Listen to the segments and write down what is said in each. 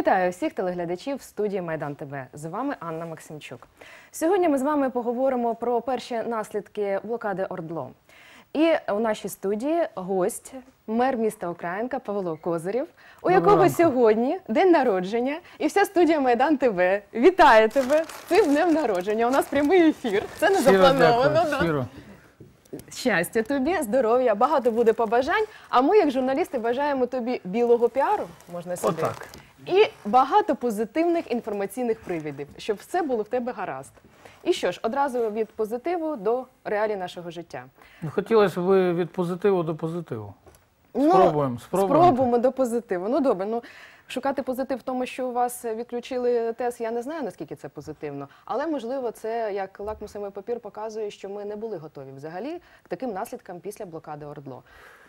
Вітаю всіх телеглядачів студії Майдан ТВ. З вами Анна Максимчук. Сьогодні ми з вами поговоримо про перші наслідки блокади Ордло. І у нашій студії гость, мер міста Українка Павло Козирєв, у якого ранку. сьогодні день народження, і вся студія Майдан ТВ вітає тебе з цим днем народження. У нас прямий ефір. Це не Щиро заплановано. дякую, щиро. Щастя тобі, здоров'я, багато буде побажань. А ми, як журналісти, бажаємо тобі білого піару, можна сюди. Отак. І багато позитивних інформаційних привідів, щоб все було в тебе гаразд. І що ж, одразу від позитиву до реалій нашого життя. Ну, Хотілося б від позитиву до позитиву. Ну, Спробуємо, спробуємо. Спробуємо до позитиву. Ну добре, ну шукати позитив в тому, що у вас відключили ТЕС, я не знаю, наскільки це позитивно, але можливо, це як лакмусовий папір показує, що ми не були готові взагалі к таким наслідкам після блокади Ордло.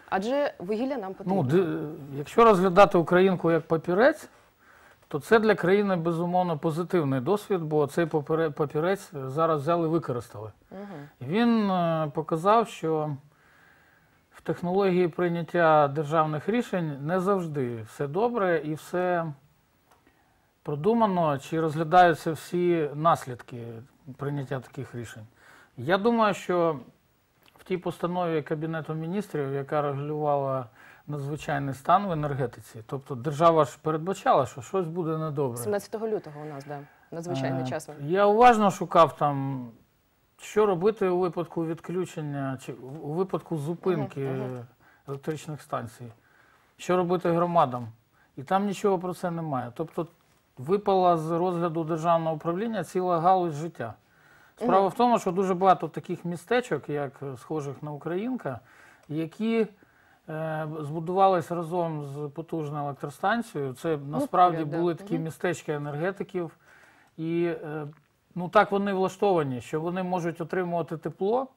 Адже вугілля нам потрібно. Ну, якщо розглядати Українку як папірець, то це для країни безумовно позитивний досвід, бо цей папірець зараз взяли і використали. І Він е, показав, що в технології прийняття державних рішень не завжди все добре і все продумано, чи розглядаються всі наслідки прийняття таких рішень. Я думаю, що в тій постанові Кабінету міністрів, яка регулювала надзвичайний стан в енергетиці, тобто держава ж передбачала, що щось буде недобре. 17 лютого у нас да, надзвичайний Е, час. Я уважно шукав там, що робити у випадку відключення чи у випадку зупинки Мгм, мгм. електричних станцій, що робити громадам. І там нічого про це немає. Тобто випала з розгляду державного управління ціла галузь життя. Справа в тому, що дуже багато таких містечок, як е, схожих на Українка, які е, збудувались разом з потужною електростанцією. Це насправді були такі містечки енергетиків. І е, ну, так вони влаштовані, що вони можуть отримувати тепло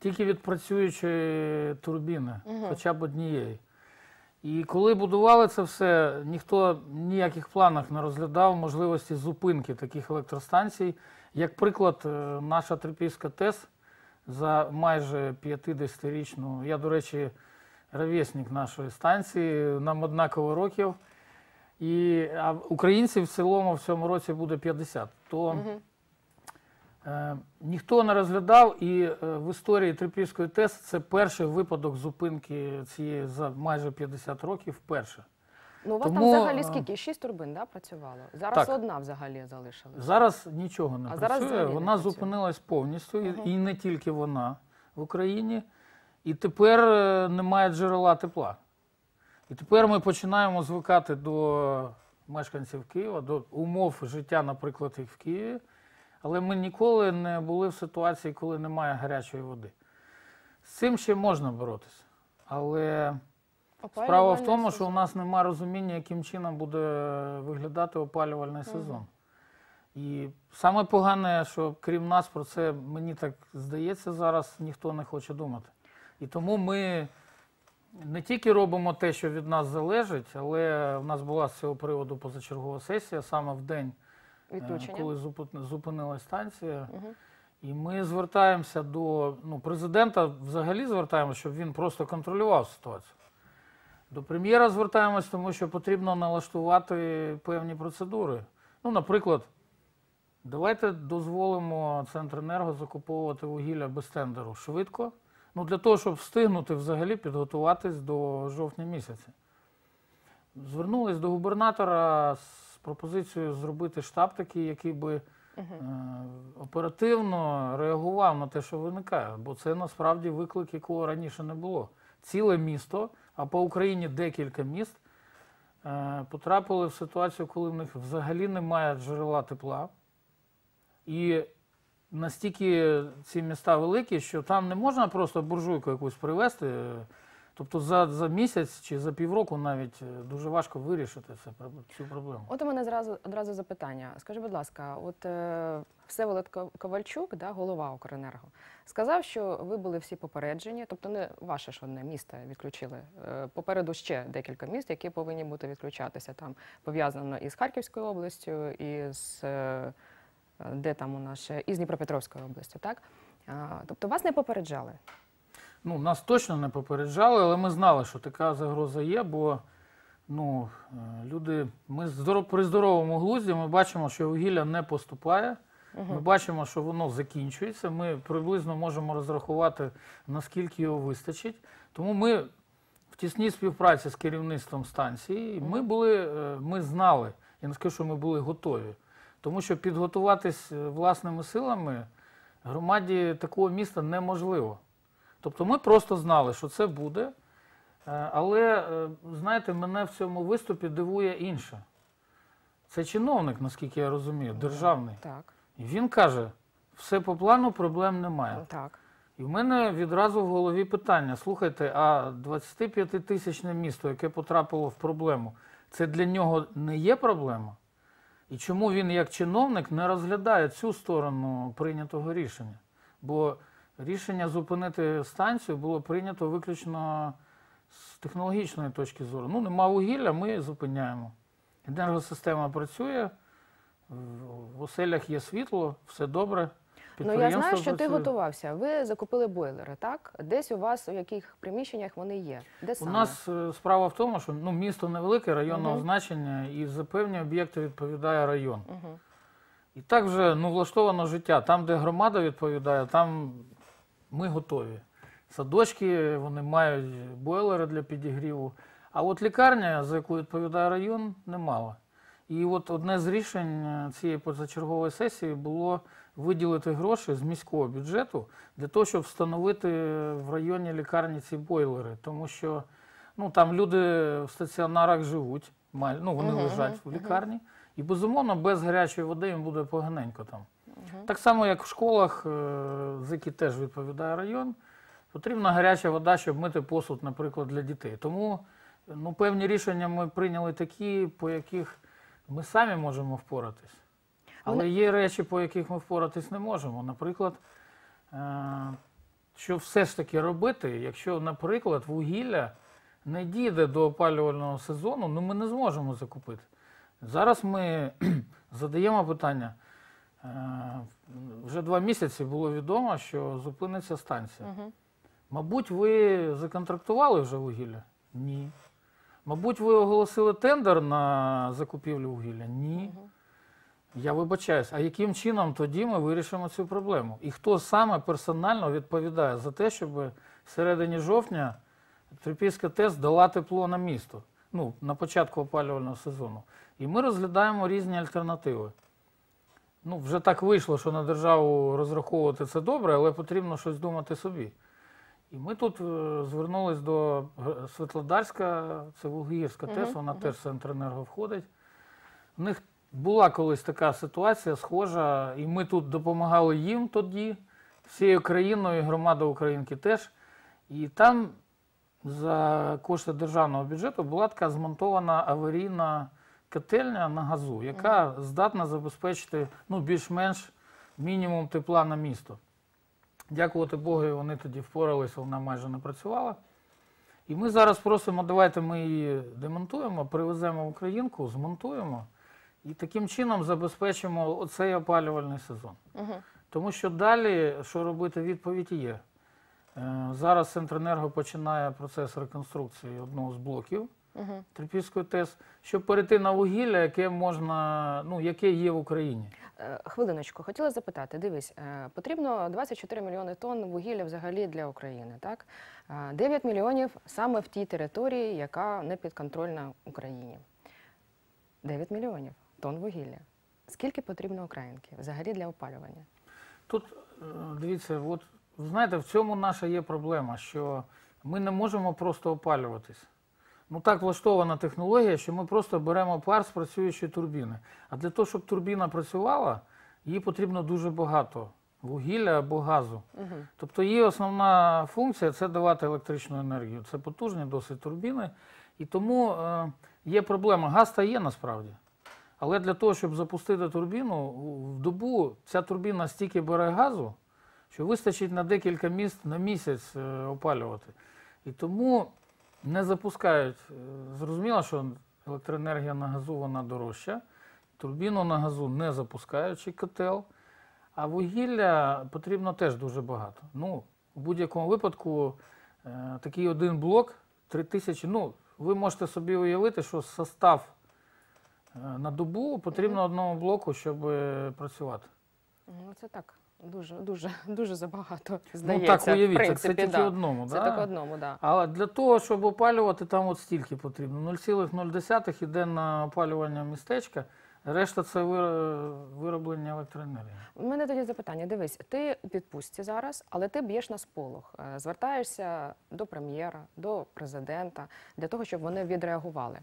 тільки від працюючої турбіни, хоча б однієї. І коли будували це все, ніхто в ніяких планах не розглядав можливості зупинки таких електростанцій. Як приклад, е, наша Трипільська ТЕС за майже 50-річну, я, до речі, ровесник нашої станції, нам однаково років. І, а українців в цілому в цьому році буде 50. То Мгм. Е, ніхто не розглядав, і е, в історії Трипільської ТЕС це перший випадок зупинки цієї за майже 50 років вперше. Ну, у вас Тому, там взагалі е, скільки? Шість турбин да, працювало? Зараз так. одна взагалі залишилась. Зараз нічого не А зараз працює. не вона працює. зупинилась повністю, і- і не тільки вона в Україні. І тепер е, немає джерела тепла. І тепер ми починаємо звикати до мешканців Києва, до умов життя, наприклад, їх в Києві. Але ми ніколи не були в ситуації, коли немає гарячої води. З цим ще можна боротися. Але Справа в тому, що у нас немає розуміння, яким чином буде виглядати опалювальний сезон. І саме погане, що крім нас про це, мені так здається, зараз ніхто не хоче думати. І тому ми не тільки робимо те, що від нас залежить, але в нас була з цього приводу позачергова сесія саме в день, е, відключення. коли зупинилась станція. Мгм. І ми звертаємося до ну, президента, взагалі звертаємося, щоб він просто контролював ситуацію. До прем'єра звертаємось, тому що потрібно налаштувати певні процедури. Ну, наприклад, давайте дозволимо Центренерго закуповувати вугілля без тендеру швидко. Ну, для того, щоб встигнути взагалі підготуватись до жовтня місяця. Звернулись до губернатора з пропозицією зробити штаб такий, який би Мгм. е, оперативно реагував на те, що виникає, бо це насправді виклик, якого раніше не було. Ціле місто, а по Україні декілька міст е, потрапили в ситуацію, коли в них взагалі немає джерела тепла. І настільки ці міста великі, що там не можна просто буржуйку якусь привезти. Тобто за, за місяць чи за півроку навіть е, дуже важко вирішити це, цю проблему. От у мене зразу одразу запитання. Скажи, будь ласка, от е, Всеволод Ковальчук, да, голова Укренерго, сказав, що ви були всі попереджені, тобто не ваше ж одне місто відключили. Е, попереду ще декілька міст, які повинні бути відключатися. Там пов'язано із Харківською областю, і з е, де там у нас ще із Дніпропетровською областю, так? Тобто вас не попереджали. Ну, нас точно не попереджали, але ми знали, що така загроза є, бо Ну, е, люди, ми при здоровому глузді ми бачимо, що вугілля не поступає. Ми бачимо, що воно закінчується. Ми приблизно можемо розрахувати, наскільки його вистачить. Тому ми в тісній співпраці з керівництвом станції ми були, е, ми знали, я не скажу, що ми були готові. Тому що підготуватись е, власними силами громаді такого міста неможливо. Тобто ми просто знали, що це буде. Е, Але, е, знаєте, мене в цьому виступі дивує інше. Це чиновник, наскільки я розумію, державний. Так, І він каже: все по плану, проблем немає. так. І в мене відразу в голові питання: слухайте, а 25-тисячне місто, яке потрапило в проблему, це для нього не є проблема? І чому він, як чиновник, не розглядає цю сторону прийнятого рішення? Бо рішення зупинити станцію було прийнято виключно з технологічної точки зору. Ну, нема вугілля, ми зупиняємо. Енергосистема працює, в- оселях є світло, все добре. Ну я знаю, що ти готувався. Ви закупили бойлери, так? Десь у вас у яких приміщеннях вони є? Де У нас е, справа в тому, що ну, місто невелике, районного Мгм. значення, і за певні об'єкти відповідає район. Угу. І так вже ну, влаштовано життя. Там, де громада відповідає, там ми готові. Садочки вони мають бойлери для підігріву. А от лікарня, за яку відповідає район, немало. І от одне з рішень е, цієї позачергової сесії було виділити гроші з міського бюджету для того, щоб встановити в районі лікарні ці бойлери. Тому що ну, там люди в стаціонарах живуть, ну, вони лежать в лікарні. І безумовно, без гарячої води їм буде поганенько там. Так само, як в школах, е, за які теж відповідає район, потрібна гаряча вода, щоб мити посуд, наприклад, для дітей. Тому ну, певні рішення ми прийняли такі, по яких ми самі можемо впоратись. Але є речі, по яких ми впоратись не можемо. Наприклад, е, що все ж таки робити, якщо, наприклад, вугілля не дійде до опалювального сезону, ну ми не зможемо закупити. Зараз ми задаємо питання. Е, Вже два місяці було відомо, що зупиниться станція. Угу. Мабуть, ви законтрактували вже вугілля? Ні. Мабуть, ви оголосили тендер на закупівлю вугілля? Ні. Я вибачаюсь, а яким чином тоді ми вирішимо цю проблему? І хто саме персонально відповідає за те, щоб в середині жовтня Трипільська ТЕС дала тепло на місто? Ну, на початку опалювального сезону. І ми розглядаємо різні альтернативи. Ну, вже так вийшло, що на державу розраховувати це добре, але потрібно щось думати собі. І ми тут е, звернулись до Світлодарська, це Вугірська ТЕС, вона теж в Центренерго входить. У них була колись така ситуація схожа, і ми тут допомагали їм тоді, всією країною, і громада Українки теж. І там за кошти державного бюджету була така змонтована аварійна котельня на газу, яка здатна забезпечити ну, більш-менш мінімум тепла на місто. Дякувати Богу, вони тоді впоралися, вона майже не працювала. І ми зараз просимо, давайте ми її демонтуємо, привеземо в Українку, змонтуємо і таким чином забезпечимо оцей опалювальний сезон. Угу. Тому що далі, що робити, відповідь є. Е, Зараз Центренерго починає процес реконструкції одного з блоків Угу. Трипільської ТЕС, щоб перейти на вугілля, яке можна, ну, яке є в Україні. Е, Хвилиночку, хотіла запитати. Дивись, е, потрібно 24 мільйони тонн вугілля взагалі для України. Так Е, 9 мільйонів саме в тій території, яка не підконтрольна Україні. 9 мільйонів тонн вугілля. Скільки потрібно українки взагалі для опалювання? Тут е, дивіться, от знаєте, в цьому наша є проблема, що ми не можемо просто опалюватись. Ну так влаштована технологія, що ми просто беремо пар з працюючої турбіни. А для того, щоб турбіна працювала, їй потрібно дуже багато вугілля або газу. Угу. Тобто її основна функція це давати електричну енергію. Це потужні досить турбіни. І тому е, є проблема. Газ та є насправді. Але для того, щоб запустити турбіну, в добу ця турбіна стільки бере газу, що вистачить на декілька міст на місяць е, опалювати. І тому не запускають. Е, Зрозуміло, що електроенергія на газу вона дорожча. Турбіну на газу не запускають, чи котел. А вугілля потрібно теж дуже багато. Ну, у будь-якому випадку е, такий один блок 3 тисячі, ну, ви можете собі уявити, що состав на добу потрібно одному блоку, щоб е, працювати. Ну це так. Дуже, дуже, дуже забагато. Здається, ну так уявіть, в принципі, це тільки да. одному. Це да? так одному, да. Але для того, щоб опалювати, там от стільки потрібно. 0,0 іде на опалювання містечка, решта це вироблення електроенергії. У мене тоді запитання. Дивись, ти в відпустці зараз, але ти б'єш на сполох. Е, Звертаєшся до прем'єра, до президента для того, щоб вони відреагували.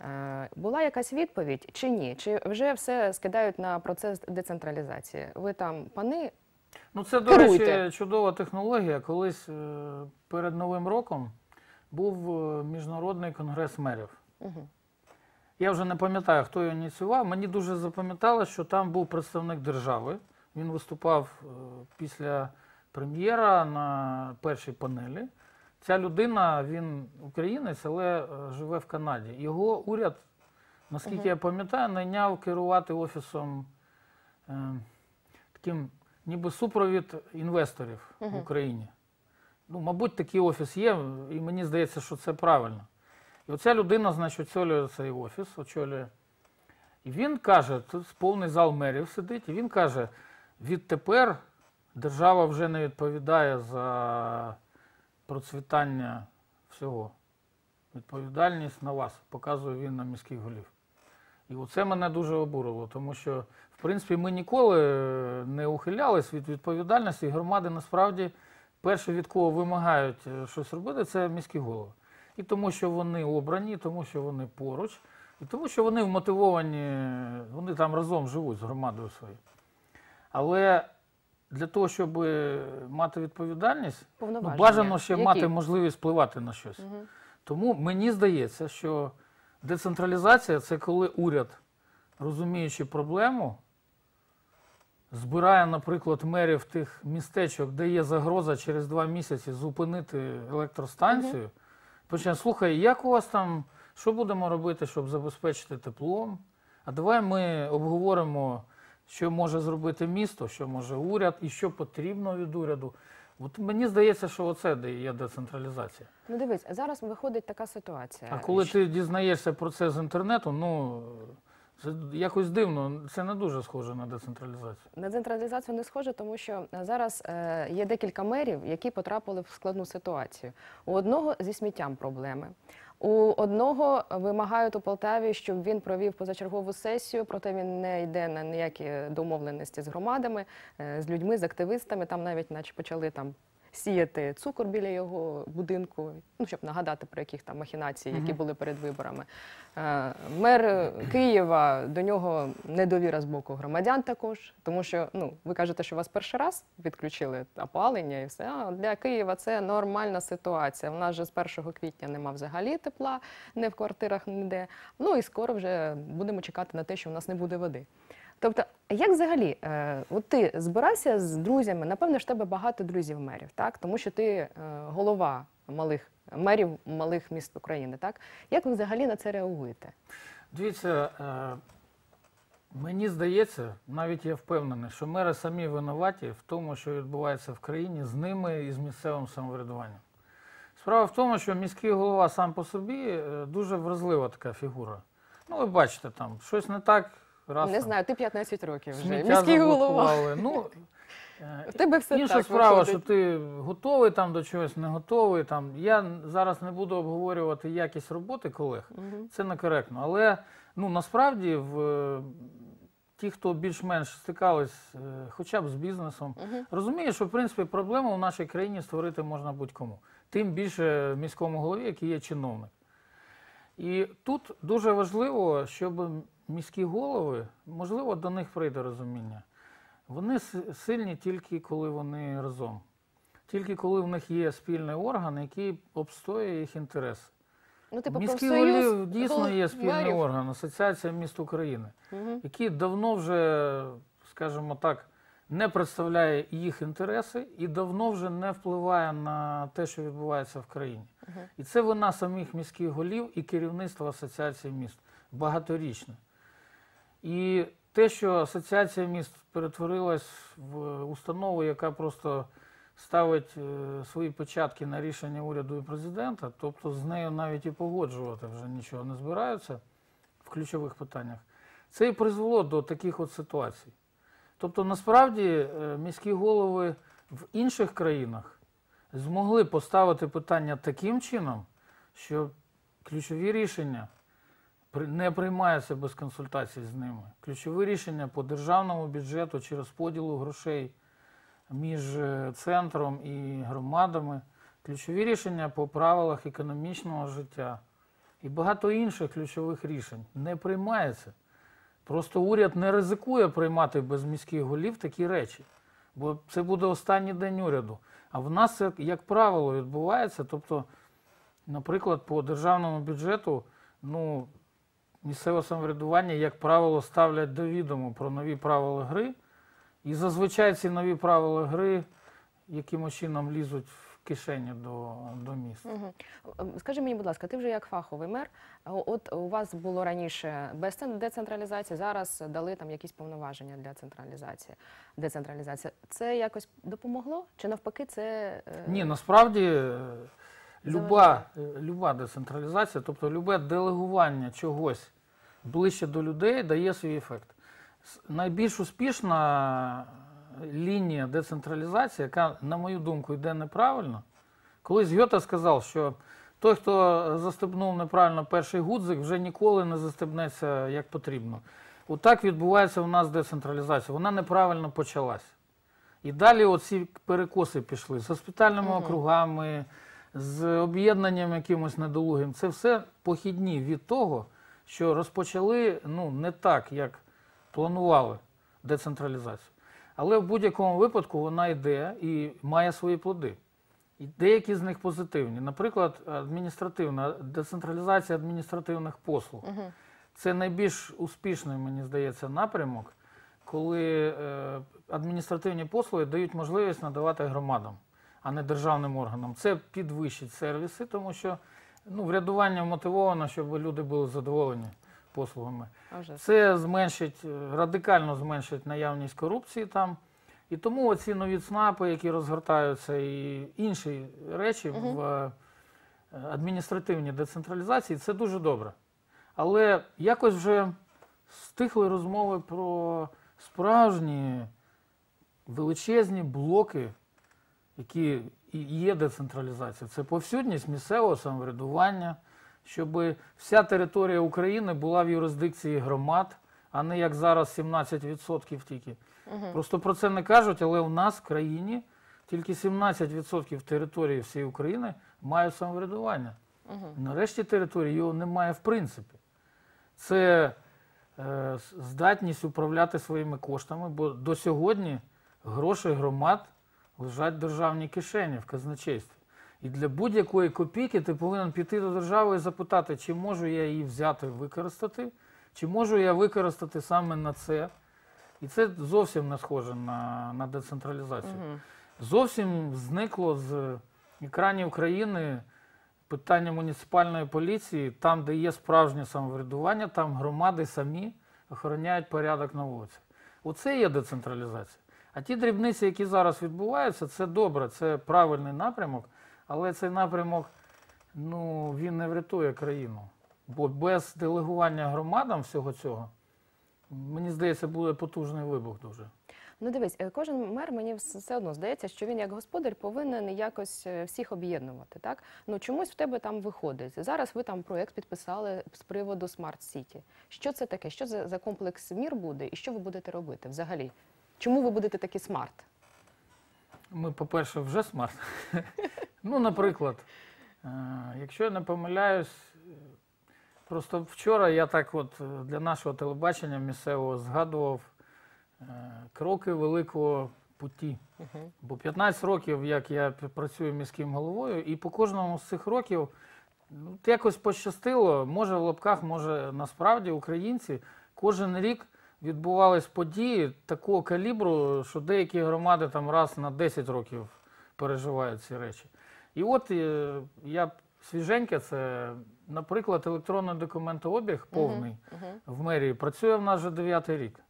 Е, Була якась відповідь чи ні? Чи вже все скидають на процес децентралізації? Ви там пани Ну, це, до Керуйте. речі, чудова технологія. Колись е, перед Новим роком був міжнародний конгрес мерів. Угу. Я вже не пам'ятаю, хто його ініціював. Мені дуже запам'яталося, що там був представник держави. Він виступав е, після прем'єра на першій панелі. Ця людина, він українець, але е, живе в Канаді. Його уряд, наскільки Мгм. я пам'ятаю, найняв керувати офісом е, таким, ніби супровід інвесторів в Україні. Ну, мабуть, такий офіс є, і мені здається, що це правильно. І оця людина, значить, очолює цей офіс, очолює. І він каже, тут повний зал мерів сидить, і він каже: відтепер держава вже не відповідає за процвітання всього. Відповідальність на вас, показує він на міських голів. І оце мене дуже обурило, тому що, в принципі, ми ніколи не ухилялись від відповідальності. І громади насправді перше, від кого вимагають е, щось робити, це міські голови. І тому, що вони обрані, і тому, що вони поруч, і тому, що вони вмотивовані, вони там разом живуть з громадою своєю. Але для того, щоб мати відповідальність, ну, бажано ще Які? мати можливість впливати на щось. Мгм. Тому мені здається, що децентралізація це коли уряд, розуміючи проблему, збирає, наприклад, мерів тих містечок, де є загроза через два місяці зупинити електростанцію. Почне, слухай, як у вас там, що будемо робити, щоб забезпечити теплом? А давай ми обговоримо, що може зробити місто, що може уряд і що потрібно від уряду. От мені здається, що оце є децентралізація. Ну дивись, зараз виходить така ситуація. А коли що- ти дізнаєшся про це з інтернету, ну це якось дивно, це не дуже схоже на децентралізацію. На децентралізацію не схоже, тому що е, зараз е, є декілька мерів, які потрапили в складну ситуацію. У одного зі сміттям проблеми. У одного вимагають у Полтаві, щоб він провів позачергову сесію, проте він не йде на ніякі домовленості з громадами, е, з людьми, з активистами. Там навіть наче почали там сіяти цукор біля його будинку, ну щоб нагадати про яких там махінацій, які були перед виборами. Е, Мер Києва до нього недовіра з боку громадян також, тому що ну ви кажете, що вас перший раз відключили опалення і все. А для Києва це нормальна ситуація. У нас же з 1 квітня нема взагалі тепла, не в квартирах ніде. Ну і скоро вже будемо чекати на те, що в нас не буде води. Тобто, як взагалі, е, от ти збирався з друзями, напевно ж тебе багато друзів мерів, так? Тому що ти е, голова малих мерів малих міст України, так? Як ви взагалі на це реагуєте? Дивіться, е, мені здається, навіть я впевнений, що мери самі винуваті в тому, що відбувається в країні з ними і з місцевим самоврядуванням. Справа в тому, що міський голова сам по собі е, дуже вразлива така фігура. Ну, ви бачите, там щось не так, раз Не там знаю, ти 15 років вже. сміття Міський голова. заблокували. Ну, е, В тебе все Інша так справа, виходить. що ти готовий там до чогось, не готовий. Там. Я зараз не буду обговорювати якість роботи колег, Мгм. це некоректно. Але ну, насправді в, е, ті, хто більш-менш стикались е, хоча б з бізнесом, Мгм. розуміє, що в принципі проблему в нашій країні створити можна будь-кому. Тим більше міському голові, який є чиновник. І тут дуже важливо, щоб міські голови, можливо, до них прийде розуміння. Вони сильні тільки коли вони разом. Тільки коли в них є спільний орган, який обстоює їх інтереси. Ну, типу, Міський голів дійсно є спільний мерів. орган, Асоціація міст України, Мгм. який давно вже, скажімо так, не представляє їх інтереси і давно вже не впливає на те, що відбувається в країні. Мгм. І це вина самих міських голів і керівництва Асоціації міст багаторічне. І те, що Асоціація міст перетворилась в установу, яка просто ставить е, свої початки на рішення уряду і президента, тобто з нею навіть і погоджувати вже нічого не збираються в ключових питаннях, це і призвело до таких от ситуацій. Тобто, насправді, е, міські голови в інших країнах змогли поставити питання таким чином, що ключові рішення не приймаються без консультацій з ними. Ключові рішення по державному бюджету чи розподілу грошей між е, центром і громадами, ключові рішення по правилах економічного життя і багато інших ключових рішень не приймається. Просто уряд не ризикує приймати без міських голів такі речі, бо це буде останній день уряду. А в нас це, як правило, відбувається. Тобто, наприклад, по державному бюджету, ну, місцеве самоврядування, як правило, ставлять до відому про нові правила гри. І зазвичай ці нові правила гри якимось чином лізуть в кишені до, до міст. Мгм. Ем, Скажи мені, будь ласка, ти вже як фаховий мер. От у вас було раніше без децентралізації, зараз дали там якісь повноваження для централізації. Децентралізація. Це якось допомогло? Чи навпаки, це е, Ні, насправді е, люба, е, люба децентралізація, тобто любе делегування чогось ближче до людей дає свій ефект. Найбільш успішна лінія децентралізації, яка, на мою думку, йде неправильно. Колись Гьота сказав, що той, хто застебнув неправильно перший гудзик, вже ніколи не застебнеться як потрібно. Отак відбувається у нас децентралізація. Вона неправильно почалась. І далі оці перекоси пішли з госпітальними Мгм. округами, з об'єднанням якимось недолугим. Це все похідні від того, що розпочали ну, не так, як планували децентралізацію. Але в будь-якому випадку вона йде і має свої плоди. І деякі з них позитивні. Наприклад, адміністративна децентралізація адміністративних послуг. Мгм. Це найбільш успішний, мені здається, напрямок, коли е, адміністративні послуги дають можливість надавати громадам, а не державним органам. Це підвищить сервіси, тому що ну, врядування мотивовано, щоб люди були задоволені послугами. Це зменшить, радикально зменшить наявність корупції там. І тому оці нові ЦНАПи, які розгортаються, і інші речі Мгм. в е, адміністративній децентралізації, це дуже добре. Але якось вже стихли розмови про справжні величезні блоки, які і є децентралізація. Це повсюдність місцевого самоврядування, щоб вся територія України була в юрисдикції громад, а не як зараз 17% тільки. Мгм. Просто про це не кажуть, але у нас в країні тільки 17% території всієї України мають самоврядування. Мгм. Нарешті території його немає в принципі. Це е, здатність управляти своїми коштами, бо до сьогодні гроші громад лежать в державній кишені в казначействі. І для будь-якої копійки ти повинен піти до держави і запитати, чи можу я її взяти використати, чи можу я використати саме на це. І це зовсім не схоже на, на децентралізацію. Мгм. Зовсім зникло з екранів України питання муніципальної поліції, там, де є справжнє самоврядування, там громади самі охороняють порядок на вулиці. Оце є децентралізація. А ті дрібниці, які зараз відбуваються, це добре, це правильний напрямок, але цей напрямок ну, він не врятує країну. Бо без делегування громадам всього цього, мені здається, буде потужний вибух дуже. Ну дивись, е, кожен мер мені все одно здається, що він як господар повинен якось е, всіх об'єднувати. Так ну чомусь в тебе там виходить. Зараз ви там проєкт підписали з приводу Smart City. Що це таке? Що за комплекс мір буде, і що ви будете робити взагалі? Чому ви будете такі смарт? Ми, по-перше, вже смарт. ну, наприклад, е, якщо я не помиляюсь, просто вчора я так от е, для нашого телебачення місцевого згадував е, кроки великого путі. Бо 15 років, як я працюю міським головою, і по кожному з цих років ну, якось пощастило, може в лапках, може насправді українці кожен рік відбувались події такого калібру, що деякі громади там раз на 10 років переживають ці речі. І от е, я свіженьке, це, наприклад, електронний документообіг повний в мерії працює в нас вже 9 рік.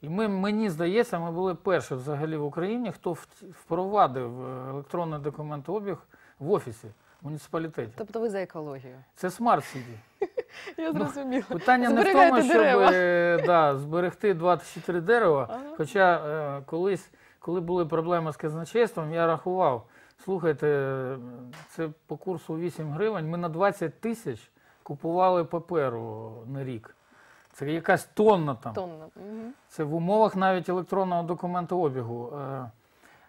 І ми, мені здається, ми були перші взагалі в Україні, хто впровадив е, електронний документообіг в офісі муніципалітеті. Тобто ви за екологію. Це смарт сіті. Я Ну, зрозуміла. Питання не в тому, щоб дерева. е, да, зберегти 24 дерева. Ага. Хоча е, колись, коли були проблеми з казначейством, я рахував, слухайте, це по курсу 8 гривень, ми на 20 тисяч купували паперу на рік. Це якась тонна там. Тонна. Це в умовах навіть електронного документообігу. Е,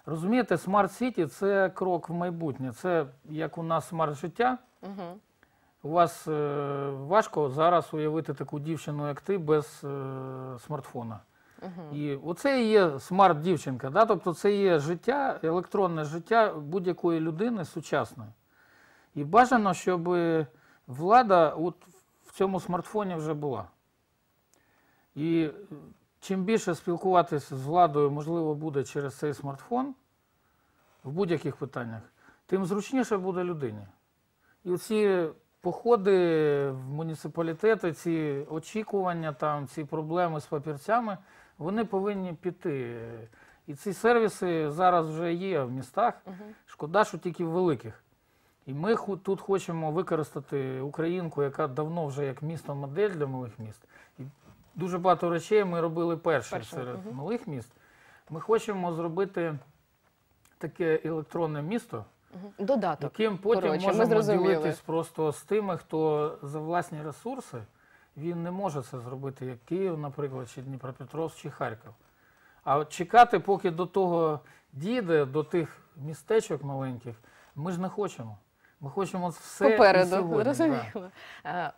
Розумієте, смарт Сіті це крок в майбутнє. Це як у нас смарт життя. Мгм. У вас е, важко зараз уявити таку дівчину, як ти, без е, смартфона. Мгм. І оце і є смарт-дівчинка. Да? Тобто це є життя, електронне життя будь-якої людини сучасної. І бажано, щоб влада от в цьому смартфоні вже була. І чим більше спілкуватися з владою, можливо, буде через цей смартфон в будь-яких питаннях, тим зручніше буде людині. І оці походи в муніципалітети, ці очікування, там, ці проблеми з папірцями, вони повинні піти. І ці сервіси зараз вже є в містах. Шкода, що тільки в великих. І ми тут хочемо використати Українку, яка давно вже як місто модель для малих міст. Дуже багато речей ми робили перші серед мгм. малих міст. Ми хочемо зробити таке електронне місто, Додаток. яким потім Коротше, можемо зрозуміли. ділитись просто з тими, хто за власні ресурси він не може це зробити, як Київ, наприклад, чи Дніпропетровськ, чи Харків. А от чекати, поки до того дійде, до тих містечок маленьких, ми ж не хочемо. Ми хочемо все і Попереду, сьогодні, да.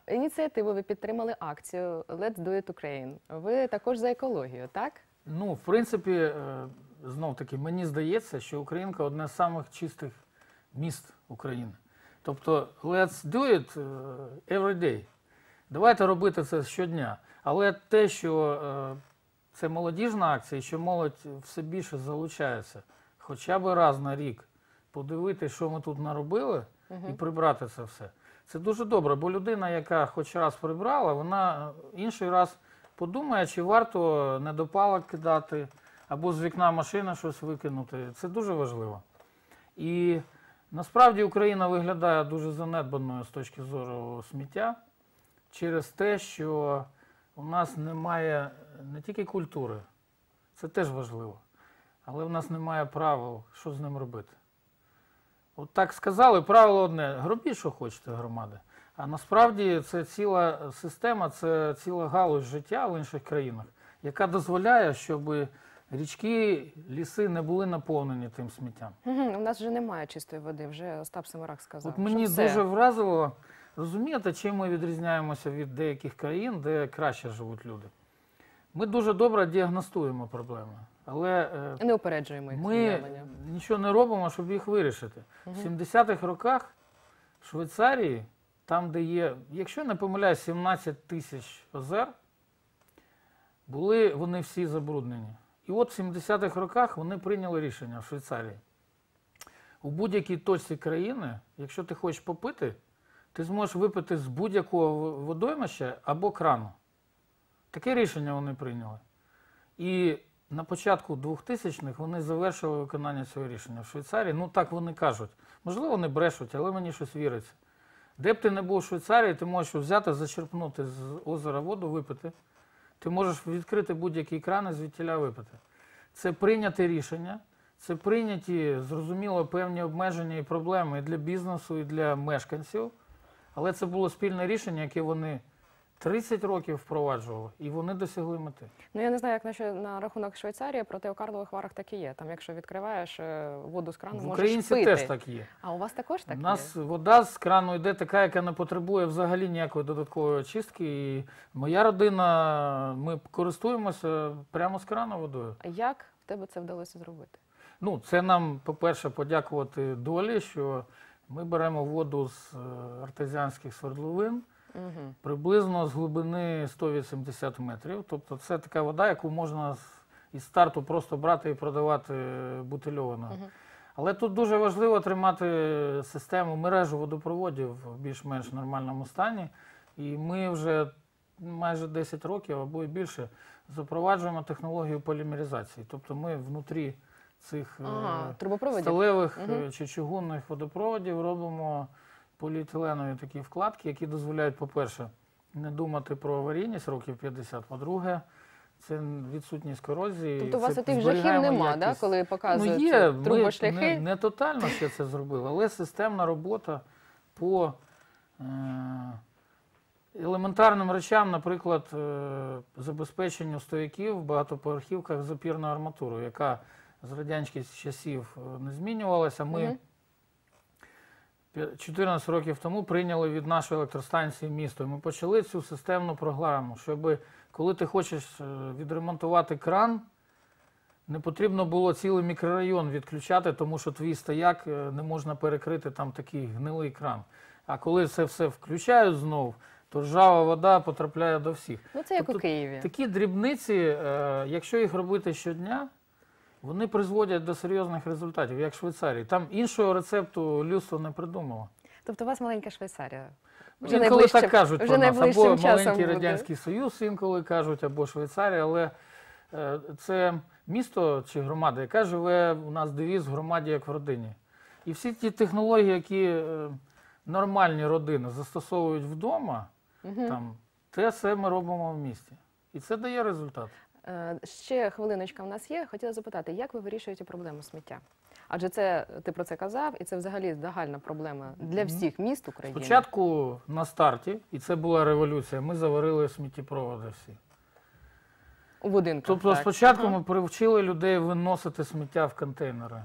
Е, Ініціативу ви підтримали акцію Let's Do It Ukraine. Ви також за екологію, так? Ну, в принципі, е, знов таки, мені здається, що Українка одне з самих чистих міст України. Тобто, let's do it е, every day. Давайте робити це щодня. Але те, що це молодіжна акція, що молодь все більше залучається, хоча б раз на рік подивитися, що ми тут наробили, і прибрати це все. Це дуже добре, бо людина, яка хоч раз прибрала, вона інший раз подумає, чи варто недопалок кидати, або з вікна машини щось викинути. Це дуже важливо. І насправді Україна виглядає дуже занедбаною з точки зору сміття через те, що у нас немає не тільки культури, це теж важливо, але в нас немає правил, що з ним робити. От так сказали, правило одне: робіть, що хочете, громади. А насправді це ціла система, це ціла галузь життя в інших країнах, яка дозволяє, щоб річки, ліси не були наповнені тим сміттям. У нас вже немає чистої води, вже Остап Семирак сказав. От мені що все. дуже вразило, розумієте, чим ми відрізняємося від деяких країн, де краще живуть люди. Ми дуже добре діагностуємо проблеми, але е, не упереджуємо їх ми з'явлення. нічого не робимо, щоб їх вирішити. В 70-х роках в Швейцарії, там, де є, якщо не помиляюсь, 17 тисяч озер, були вони всі забруднені. І от в 70-х роках вони прийняли рішення в Швейцарії. У будь-якій точці країни, якщо ти хочеш попити, ти зможеш випити з будь-якого водоймища або крану. Таке рішення вони прийняли. І на початку 2000-х вони завершили виконання цього рішення в Швейцарії. Ну так вони кажуть. Можливо, вони брешуть, але мені щось віриться. Де б ти не був в Швейцарії, ти можеш взяти, зачерпнути з озера воду, випити. Ти можеш відкрити будь-який кран і звідтіля випити. Це прийняте рішення, це прийняті, зрозуміло, певні обмеження і проблеми і для бізнесу, і для мешканців. Але це було спільне рішення, яке вони 30 років впроваджували, і вони досягли мети. Ну я не знаю, як на, що, на рахунок Швейцарії, проте у Карлових Варах так і є. Там, якщо відкриваєш е, воду з крану, В можеш українців пити. теж так є. А у вас також так У нас є? вода з крану йде така, яка не потребує взагалі ніякої додаткової очистки. І моя родина, ми користуємося прямо з крану водою. А Як в тебе це вдалося зробити? Ну, це нам, по-перше, подякувати долі, що ми беремо воду з е, артезіанських свердловин Угу. приблизно з глибини 180 метрів. Тобто це така вода, яку можна із старту просто брати і продавати е, бутильованою. Але тут дуже важливо тримати систему мережу водопроводів в більш-менш нормальному стані. І ми вже майже 10 років або і більше запроваджуємо технологію полімеризації. Тобто ми внутрі цих е, Ага, сталевих Мгм. чи чугунних водопроводів робимо поліетиленові такі вкладки, які дозволяють, по-перше, не думати про аварійність років 50, по-друге, це відсутність корозії. Тобто у це вас отих жахів зберігаємо нема, да, якість. коли Ну, показують є, ми не, не тотально ще це зробили, але системна робота по е, елементарним речам, наприклад, е, забезпеченню стояків в багатоповерхівках запірною арматурою, яка з радянських часів е, не змінювалася. Ми Мгм. П'я- 14 років тому прийняли від нашої електростанції місто. І Ми почали цю системну програму, щоб коли ти хочеш е, відремонтувати кран, не потрібно було цілий мікрорайон відключати, тому що твій стояк е, не можна перекрити там такий гнилий кран. А коли це все включають знов, то ржава вода потрапляє до всіх. Ну це як у Тобто Києві. Такі дрібниці, е, якщо їх робити щодня, вони призводять до серйозних результатів, як в Швейцарії. Там іншого рецепту людство не придумало. Тобто у вас маленька Швейцарія. Вже інколи так кажуть про нас, або маленький буде. Радянський Союз, інколи кажуть, або Швейцарія, але е, це місто чи громада, яка живе у нас девіз в громаді як в родині. І всі ті технології, які е, нормальні родини застосовують вдома, Мгм. там, те все ми робимо в місті. І це дає результат. Е, Ще хвилиночка в нас є. Хотіла запитати, як ви вирішуєте проблему сміття? Адже це ти про це казав, і це взагалі загальна проблема для всіх міст України. Спочатку на старті, і це була революція, ми заварили сміттєпроводи всі. у будинках. Тобто так. спочатку Ага. ми привчили людей виносити сміття в контейнери.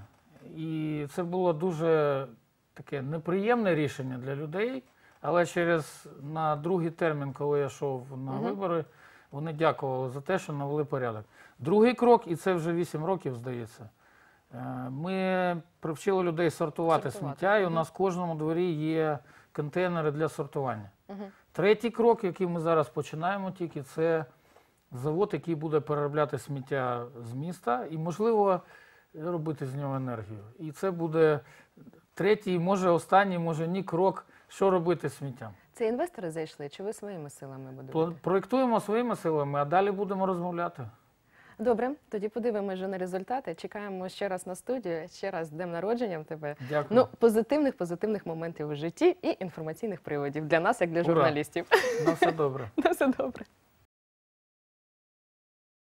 І це було дуже таке неприємне рішення для людей. Але через на другий термін, коли я йшов на Мгм. вибори, вони дякували за те, що навели порядок. Другий крок, і це вже 8 років, здається. е, Ми привчили людей сортувати, Сортувати, сміття, і у нас в кожному дворі є контейнери для сортування. Мгм. Третій крок, який ми зараз починаємо тільки, це завод, який буде переробляти сміття з міста і, можливо, робити з нього енергію. І це буде третій, може останній, може ні крок, що робити з сміттям. Це інвестори зайшли, чи ви своїми силами будуєте? Проєктуємо своїми силами, а далі будемо розмовляти. Добре, тоді подивимося вже на результати. Чекаємо ще раз на студію, ще раз з днем народженням тебе. Дякую. Ну, позитивних, позитивних моментів у житті і інформаційних приводів для нас, як для Ура. журналістів. На все добре. На все добре.